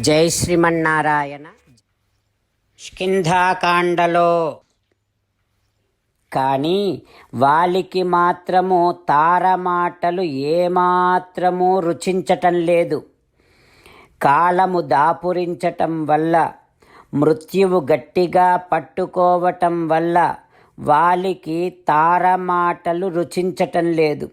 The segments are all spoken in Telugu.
జై శ్రీమన్నారాయణ. స్కింధాకాండలో కానీ వాలికి మాత్రము తారమాటలు ఏమాత్రము రుచించటం లేదు. కాలము దాపురించటం వల్ల మృత్యువు గట్టిగా పట్టుకోవటం వల్ల వాలికి తారమాటలు రుచించటం లేదు.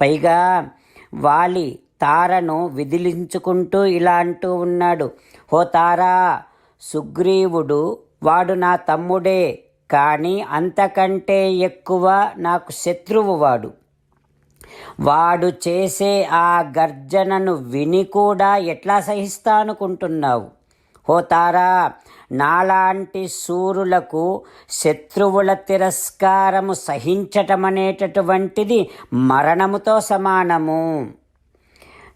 పైగా వాలి తారను విదిలించుకుంటూ ఇలా అంటూ ఉన్నాడు హో తారా సుగ్రీవుడు వాడు నా తమ్ముడే కానీ అంతకంటే ఎక్కువ నాకు శత్రువు వాడు. వాడు చేసే ఆ గర్జనను విని కూడా ఎట్లా సహిస్తానుకుంటున్నావు హో తారా నాలాంటి సూరులకు శత్రువుల తిరస్కారము సహించటమనేటటువంటిది మరణముతో సమానము.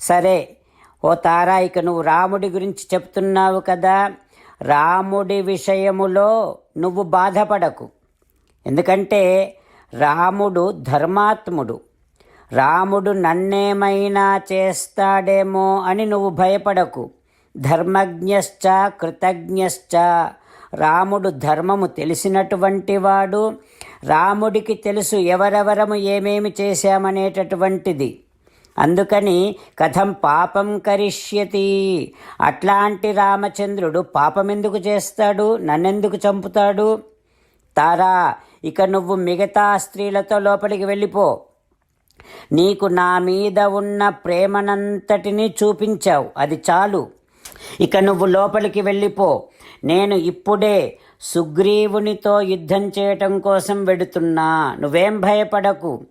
సరే ఓ తారా ఇక నువ్వు రాముడి గురించి చెప్తున్నావు కదా. రాముడి విషయములో నువ్వు బాధపడకు. ఎందుకంటే రాముడు ధర్మాత్ముడు. రాముడు నన్నేమైనా చేస్తాడేమో అని నువ్వు భయపడకు. ధర్మజ్ఞశ్చ కృతజ్ఞశ్చ. రాముడు ధర్మము తెలిసినటువంటి వాడు. రాముడికి తెలుసు ఎవరెవరము ఏమేమి చేశామనేటటువంటిది. అందుకని కథం పాపం కరిష్యతి. అట్లాంటి రామచంద్రుడు పాపం ఎందుకు చేస్తాడు? నన్నెందుకు చంపుతాడు? తారా ఇక నువ్వు మిగతా స్త్రీలతో లోపలికి వెళ్ళిపో. నీకు నా మీద ఉన్న ప్రేమనంతటినీ చూపించావు. అది చాలు. ఇక నువ్వు లోపలికి వెళ్ళిపో. నేను ఇప్పుడే సుగ్రీవునితో యుద్ధం చేయటం కోసం వెడుతున్నా. నువ్వేం భయపడకు.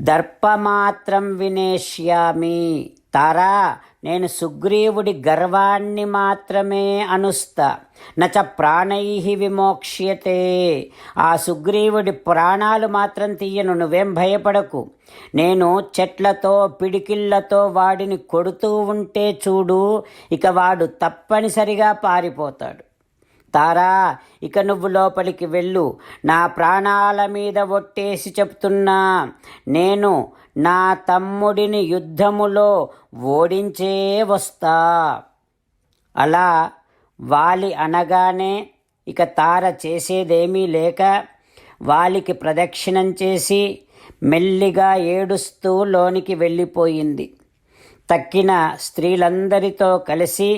దర్పమాత్రం వినేష్యామి. తారా నేను సుగ్రీవుడి గర్వాన్ని మాత్రమే అనుస్తా. నచ ప్రాణై విమోక్ష్యతే. ఆ సుగ్రీవుడి ప్రాణాలు మాత్రం తీయను నువ్వేం భయపడకు. నేను చెట్లతో పిడికిళ్ళతో వాడిని కొడుతూ ఉంటే చూడు ఇక వాడు తప్పనిసరిగా పారిపోతాడు. తారా ఇక నువ్వు లోపలికి వెళ్ళు. నా ప్రాణాల మీద ఒట్టేసి చెప్తున్నా నేను నా తమ్ముడిని యుద్ధములో ఓడించే వస్తా. అలా వాలి అనగానే ఇక తార చేసేదేమీ లేక వాలికి ప్రదక్షిణం చేసి మెల్లిగా ఏడుస్తూ లోనికి వెళ్ళిపోయింది. తక్కిన స్త్రీలందరితో కలిసి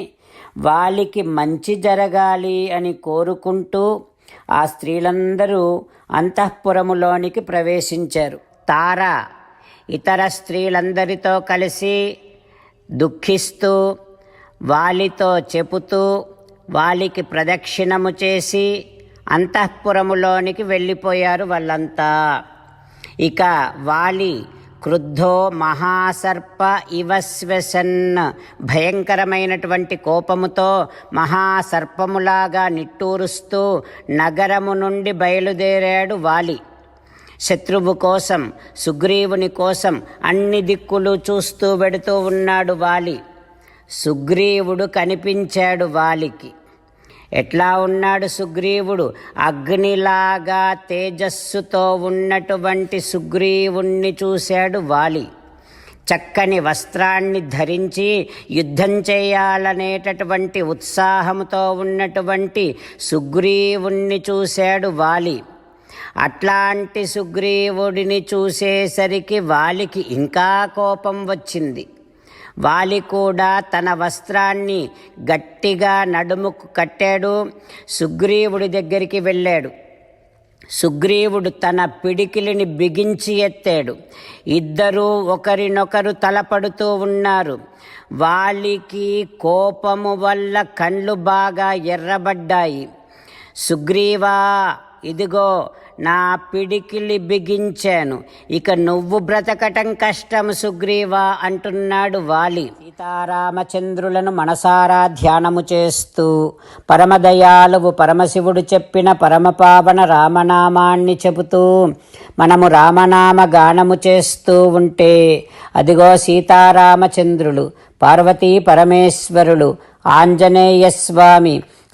వాళ్ళకి మంచి జరగాలి అని కోరుకుంటూ ఆ స్త్రీలందరూ అంతఃపురములోనికి ప్రవేశించారు. తార ఇతర స్త్రీలందరితో కలిసి దుఃఖిస్తూ వాలితో చెబుతూ వాలికి ప్రదక్షిణము చేసి అంతఃపురములోనికి వెళ్ళిపోయారు వాళ్ళంతా. ఇక వాలి క్రుద్ధో మహాసర్ప ఇవశ్వసన్ భయంకరమైనటువంటి కోపముతో మహాసర్పములాగా నిట్టూరుస్తూ నగరము నుండి బయలుదేరాడు వాలి. శత్రువు కోసం సుగ్రీవుని కోసం అన్ని దిక్కులు చూస్తూ వెడుతూ ఉన్నాడు వాలి. సుగ్రీవుడు కనిపించాడు వాలికి. ఎట్లా ఉన్నాడు సుగ్రీవుడు? అగ్నిలాగా తేజస్సుతో ఉన్నటువంటి సుగ్రీవుణ్ణి చూశాడు వాలి. చక్కని వస్త్రాన్ని ధరించి యుద్ధం చేయాలనేటటువంటి ఉత్సాహంతో ఉన్నటువంటి సుగ్రీవుణ్ణి చూశాడు వాలి. అట్లాంటి సుగ్రీవుడిని చూసేసరికి వాలికి ఇంకా కోపం వచ్చింది. వాలి కూడా తన వస్త్రాన్ని గట్టిగా నడుముకు కట్టాడు. సుగ్రీవుడి దగ్గరికి వెళ్ళాడు. సుగ్రీవుడు తన పిడికిలిని బిగించి ఎత్తాడు. ఇద్దరూ ఒకరినొకరు తలపడుతూ ఉన్నారు. వాలికి కోపము వల్ల కళ్ళు బాగా ఎర్రబడ్డాయి. సుగ్రీవా ఇదిగో నా పిడికిలి బిగించాను. ఇక నువ్వు బ్రతకటం కష్టం సుగ్రీవా అంటున్నాడు వాలి. సీతారామచంద్రులను మనసారా ధ్యానము చేస్తూ పరమదయాలువు పరమశివుడు చెప్పిన పరమపావన రామనామాన్ని చెబుతూ మనము రామనామ గానము చేస్తూ ఉంటే అదిగో సీతారామచంద్రులు పార్వతీ పరమేశ్వరులు ఆంజనేయ స్వామి